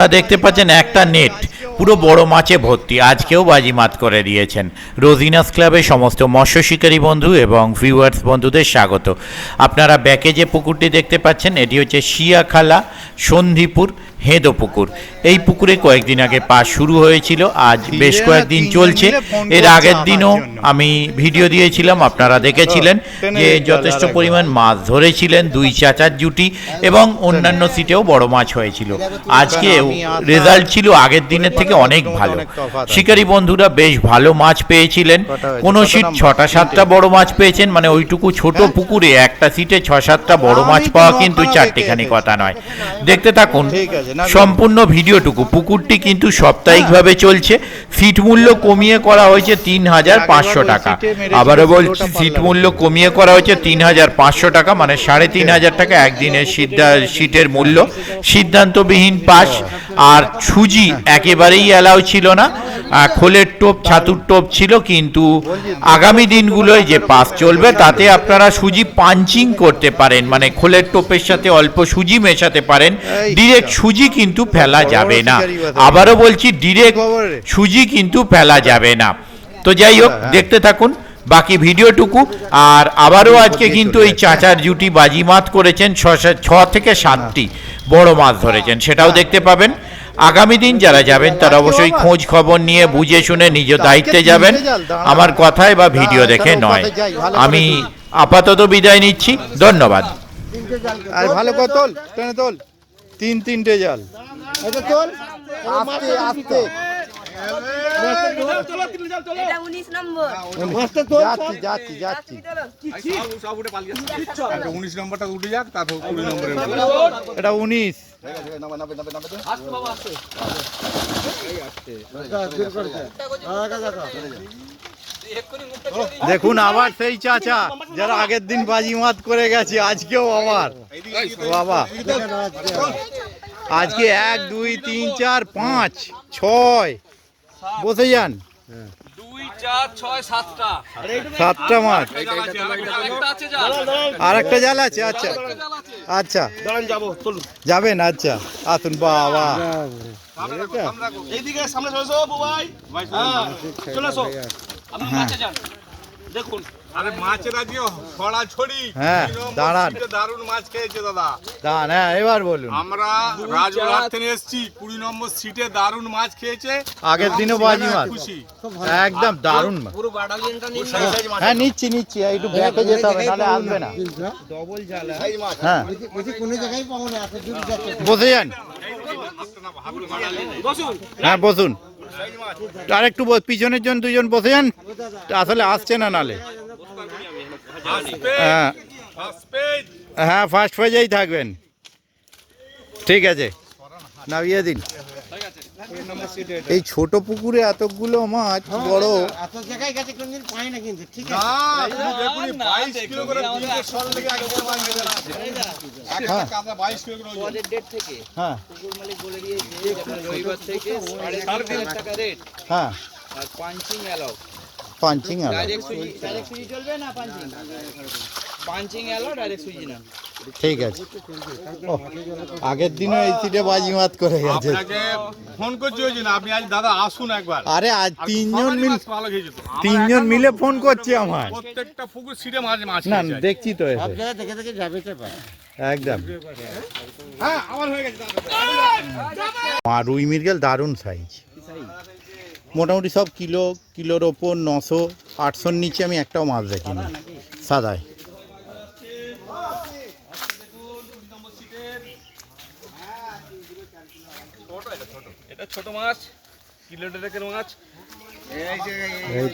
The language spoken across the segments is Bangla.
দেখতে পাচ্ছেন একটা নেট, পুরো বড় মাছে ভর্তি। আজকেও বাজিমাত করে দিয়েছেন। রোজিনাস ক্লাবের সমস্ত মৎস্য শিকারী বন্ধু এবং ভিউয়ার্স বন্ধুদের স্বাগত। আপনারা ব্যাকে যে পুকুরটি দেখতে পাচ্ছেন, এটি হচ্ছে শিয়াখালা, সন্ধিপুর হেঁদো পুকুর। এই পুকুরে কয়েকদিন আগে পাস শুরু হয়েছিল আজ বেশ কয়েকদিন চলছে। এর আগের দিনও আমি ভিডিও দিয়েছিলাম আপনারা দেখেছিলেন যে যথেষ্ট পরিমাণ মাছ ধরেছিলেন দুই চাচার জুটি এবং অন্যান্য সিটেও বড় মাছ হয়েছিল। আজকে রেজাল্ট ছিল আগের দিনের থেকে অনেক ভালো। শিকারী বন্ধুরা বেশ ভালো মাছ পেয়েছিলেন। কোনো সিট ছটা সাতটা বড় মাছ পেয়েছেন মানে ওইটুকু ছোট পুকুরে একটা সিটে ছ সাতটা বড় মাছ পাওয়া কিন্তু চারটিখানি কথা নয়। দেখতে থাকুন। সম্পূর্ণ ভিডিওটুকু। পুকুরটি কিন্তু সাপ্তাহিকভাবে চলছে। সিট মূল্য কমিয়ে করা হয়েছে তিন হাজার পাঁচশো টাকা। আবারও বলছি সিট মূল্য কমিয়ে করা হয়েছে তিন হাজার পাঁচশো টাকা মানে সাড়ে তিন হাজার টাকা একদিনের সিদ্ধা- সিটের মূল্য। সিদ্ধান্তবিহীন পাস আর সুজি একেবারেই অ্যালাউ ছিল না। খোলের টোপ ছাতুর টোপ ছিল কিন্তু আগামী দিনগুলোয় যে পাস চলবে তাতে আপনারা সুজি পাঞ্চিং করতে পারেন মানে খোলের টোপের সাথে অল্প সুজি মেশাতে পারেন। ডিরেক্ট সুজি কিন্তু ফেলা যাবে না। আবারও বলছি ডিরেক্ট সুজি কিন্তু ফেলা যাবে না। তো যাই হোক হ্যাঁ। দেখতে থাকুন বাকি ভিডিওটুকু। আর আবারও আজকে কিন্তু এই চাচার জুটি বাজিমাত করেছেন ছ থেকে সাতটি। বড় মাছ ধরেছেন সেটাও দেখতে পাবেন। আগামী দিন যারা যাবেন তারা অবশ্যই খোঁজ খবর নিয়ে বুঝে শুনে নিজ দায়িত্বে যাবেন। আমার কথায় বা ভিডিও দেখে নয়। আমি আপাতত বিদায় নিচ্ছি। ধন্যবাদ। আর ভালো করে তোল টেনে তোল। তিন তিনটে জাল। এটা উনিশ। দেখুন আবার সেই চাচা যারা আগের দিন বাজিমাত করে গেছে আজকেও আবার। বাবা। আজকে এক দুই তিন চার পাঁচ ছয়। বসে যান। দুই চার ছয় সাতটা। সাতটা মাছ আর একটা জাল। আছে আচ্ছা। আচ্ছা। যাবেন আচ্ছা। আসুন বাবা। এইদিকে সামনে চলে এসো বুবাই হ্যাঁ চলে আপনি দেখুন আরে মাছের আজকে ছড়া ছড়ি। হ্যাঁ, দাঁড়ান। দারুণ মাছ খেয়েছে দাদা। দাঁড়ান হ্যাঁ এবার বলুন। আমরা থেকে এসেছি কুড়ি নম্বর সিটে দারুণ মাছ খেয়েছে। আগের দিনও বাজিমাত খুশি। একদম দারুণ মাছ। পুরো বাটালিয়নটা নিন। হ্যাঁ নিচ্ছি নিচ্ছি একটু ব্যাকে যেতে হবে নাহলে আসবে না। হ্যাঁ। বসে যান। হ্যাঁ বসুন। আর একটু বস- পিছনের জন দুজন বসে যান। আসলে আসছে না নালে। হ্যাঁ। হ্যাঁ ফার্স্ট পেজেই থাকবেন। ঠিক আছে। নামিয়ে দিন। এই ছোট পুকুরে এতগুলো মাছ বড়। এত জায়গায় গেছে কোনদিন পাই না কিন্তু ঠিক না, তুমি দেখুনি, 22 কিলো করে তিনটে শল থেকে একটা মাছ বেঁধে আছে। একটা কাঁচা 22 কিলো করে ডেট থেকে হ্যাঁ। কুকুর মালিক বলে দিয়েছে রবিবার থেকে সাড়ে তিন হাজার টাকা রেট হ্যাঁ। আর punching allow punching allow direct সুজি ডাইরেক্ট সুজি চলবে না পাঞ্চিং পাঞ্চিং অ্যালাউ ডাইরেক্ট সুজি না ঠিক আছে। আগের দিনও এই সিটে বাজিমাত করে গেছে। আপনাকে ফোন করছি ওই জন্য, আপনি আজ দাদা আসুন একবার। আরে আজ তিনজন মিল তিনজন মিলে ফোন করছে আমার প্রত্যেকটা পুকুর সিটে মাছ মাছ না দেখছি তো এসে। দেখে দেখে যাবে একদম। হ্যাঁ আমার হয়ে গেছে মা রুই মৃগেল দারুণ সাইজ মোটামুটি সব কিলো কিলোর ওপর নশো আটশোর নিচে আমি একটাও মাছ দেখিনি সাদায় এটা ছোট মাছ কিলো মাছ এই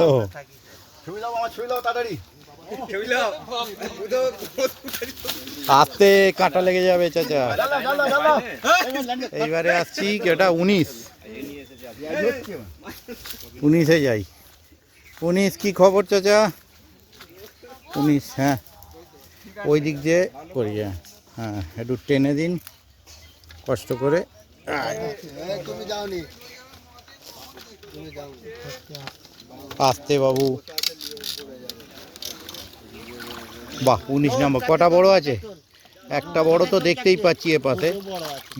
তো ও, আসতে কাঁটা লেগে যাবে চাচা। এইবারে আসছি এটা উনিশ। উনিশে যাই। উনিশ কি খবর চাচা? উনিশ হ্যাঁ। ওই দিক দিয়ে করি হ্যাঁ। হ্যাঁ একটু টেনে দিন। কষ্ট করে। আসতে বাবু। বাহ উনিশ নম্বর। কটা বড় আছে? একটা বড় তো দেখতেই পাচ্ছি এ পাশে।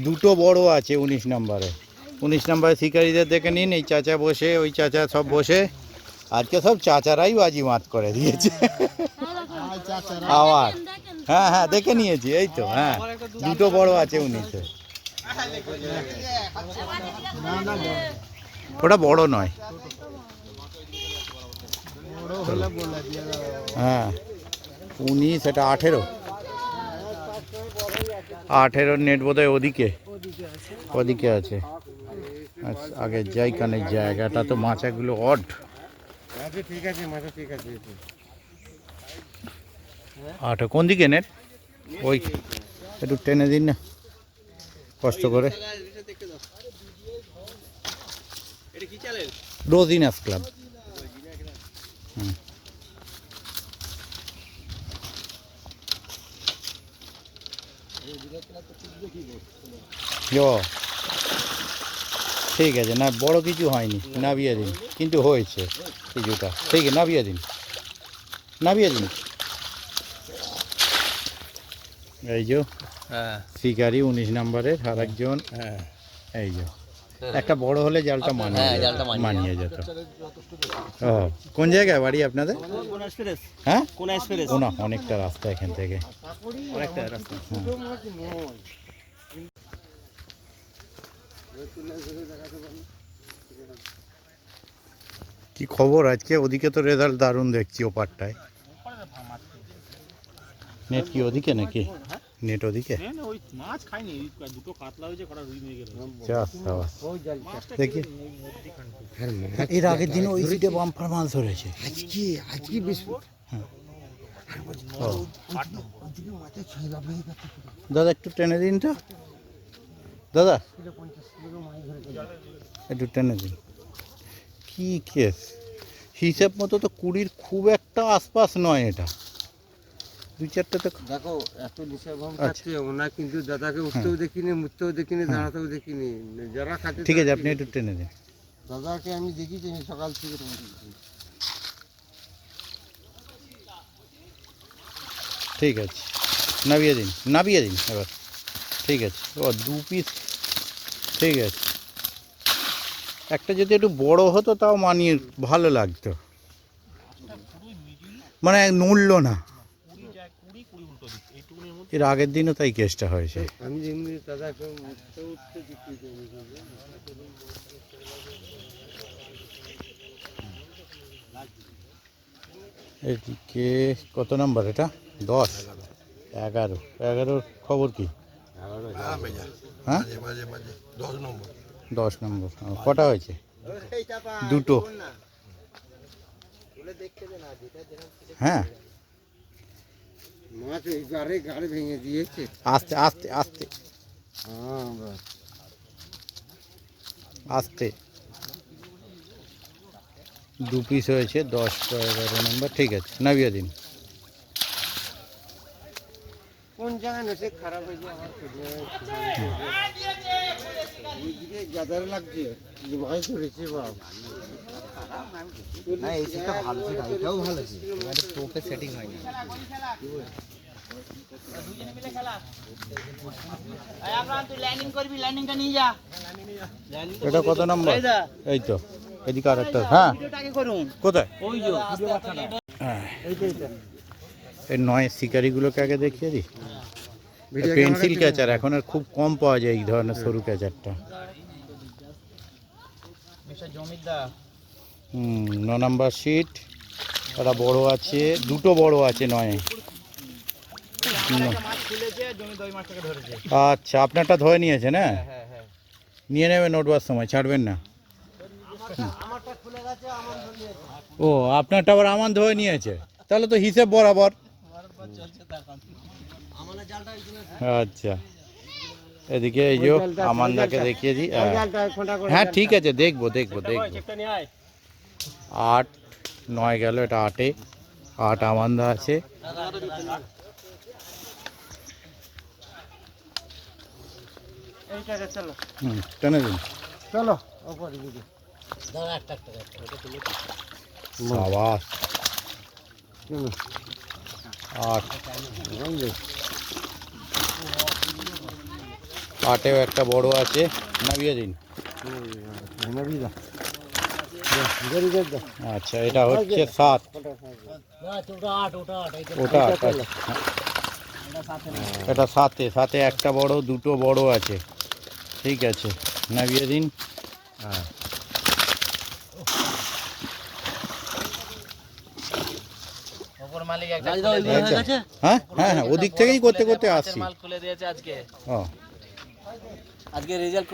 দুটো বড় আছে উনিশ নম্বরে। উনিশ নম্বরে শিকারীদের দেখে নিন এই চাচা বসে ওই চাচা সব বসে। আজকে সব চাচারাই বাজি মাত করে দিয়েছে। আবার হ্যাঁ হ্যাঁ দেখে নিয়েছি এই তো হ্যাঁ। দুটো বড় আছে উনিশে। ওটা বড় নয়। হ্যাঁ। উনিশ এটা আঠেরো। আঠেরোর নেট বোধহয় ওদিকে। ওদিকে আছে। আচ্ছা, আগে যাই কানে জায়গাটা তো মাচাগুলো অড। ঠিক আছে মাথা ঠিক আছে আঠেরো কোন দিকে নেট? ওই একটু টেনে দিন না। কষ্ট করে। রোজিনাস ক্লাব। হুম। ও ঠিক আছে না বড় কিছু হয়নি নাবিয়ে দিন কিন্তু হয়েছে কিছুটা ঠিক আছে নাবিয়ে দিন নাবিয়ে দিন। এই যে শিকারি উনিশ নম্বরের আর একজন এই যে। একটা বড় হলে জালটা মানিয়ে যেত- মানিয়ে যেত। ও কোন জায়গায় বাড়ি আপনাদের? হ্যাঁ? কোন অনেকটা রাস্তা এখান থেকে। অনেকটা রাস্তা। কি খবর আজকে? ওদিকে তো রেজাল্ট দারুণ দেখছি ওপারটায়। নেট কি ওদিকে নাকি? নেট ওদিকে? ওই মাছ খাইনি দুটো কাতলা হয়েছে কটা রুই নিয়ে গেল। দেখি। এর আগের দিন ওই সিটে বাম্পার মাছ ধরেছে। আজকে আজকে বেশ দাদা একটু টেনে দিন তো। দাদা একটু টেনে দিন। কি কেস হিসেব মতো তো কুড়ির খুব একটা আশপাশ নয় এটা। দুই চারটে তো দেখো এত নিশাভাম আচ্ছা। খাচ্ছে ওনার কিন্তু দাদাকে উঠতেও দেখিনি মুঠতেও দেখিনি দাঁড়াতেও দেখিনি। যারা খাচ্ছে ঠিক আছে আপনি একটু টেনে দিন দাদাকে আমি দেখেছি আমি সকাল থেকে ঠিক আছে। নাবিয়ে দিন নাবিয়ে দিন এবার। ঠিক আছে ও দু পিস ঠিক আছে। একটা যদি একটু বড় হতো তাও মানিয়ে ভালো লাগতো। মানে নড়ল না। এর আগের দিনও তাই কেসটা হয়েছে। আমি এদিকে কত নাম্বার এটা? দশ? এগারো। এগারোর খবর কি? হ্যাঁ? দশ নম্বর। কটা হয়েছে? দুটো। হ্যাঁ? মাছ এইবারে গাড়ি ভেঙে দিয়েছে আস্তে আস্তে আস্তে হ্যাঁ বাস। আস্তে দু পিস হয়েছে দশ বা এগারো নম্বর ঠিক আছে নামিয়ে দিন কোন জায়গায় নেটে খারাপ হয়েছে আমার খুঁজে ওইদিকে গাদার লাগছে যে মাছ ধরেছে বাপ না এই ভালো ছিল এটাও ভালো ছিল টোপে সেটিং হয়নি তুই ল্যান্ডিং করবি ল্যান্ডিংটা নিয়ে যা এটা কত নম্বর? এই তো এদিকে আর একটা হ্যাঁ। আগে কোথায়? ওই যে হ্যাঁ এই নয় শিকারিগুলোকে আগে দেখিয়ে দিই। পেন্সিল ক্যাচার এখন আর খুব কম পাওয়া যায় এই ধরনের সরু ক্যাচারটা। জমিদার। হুম ন নাম্বার সিট। একটা বড় আছে দুটো বড় আছে নয়। আচ্ছা আপনারটা ধরে নিয়েছে না? নিয়ে নেবেন নোটবার সময় ছাড়বেন না। ও আপনারটা আবার আমান ধরে নিয়েছে। তাহলে তো হিসেব বরাবর। আচ্ছা। এদিকে এই যে আমানদাকে দেখিয়ে দিই। হ্যাঁ। হ্যাঁ ঠিক আছে দেখব দেখব দেখব। আট নয় গেল এটা আটে। আট আমান্দা আছে। চলো। হুম টেনে দিন। চলো ওপরে দিকে। সাবাস। চলো। আট। আটেও একটা বড় আছে। নামিয়ে দিন। আচ্ছা এটা হচ্ছে সাত। ওটা আট, আচ্ছা। এটা সাতে সাতে একটা বড় দুটো বড় আছে। ঠিক আছে নামিয়ে দিন। হ্যাঁ। হ্যাঁ হ্যাঁ হ্যাঁ ওদিক থেকেই করতে করতে আসছি। মাল খুলে দিয়েছে আজকে। রেজাল্ট